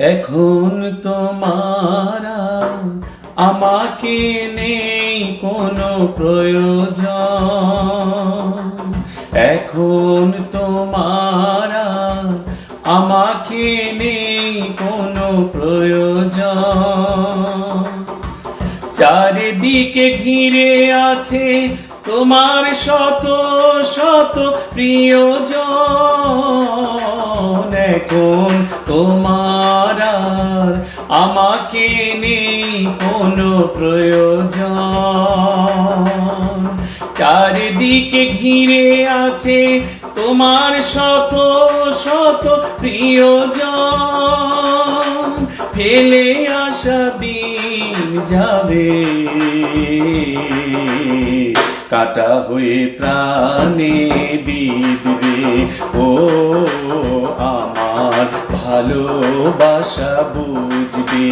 এখন তোমার আমাকে নেই কোনো প্রয়োজন। এখন তোমার আমাকে নেই কোনো প্রয়োজন। চারিদিকে ঘিরে আছে তোমার শত শত প্রিয়জন। এখন তোমার আর আমাকে নেই কোনো প্রয়োজন। চারিদিকে ঘিরে আছে তোমার শত শত প্রিয়জন। ফেলে আসা দিন যাবে। কাটা হয়ে প্রাণে বিদবে ও আমার ভালোবাসা বুঝবে?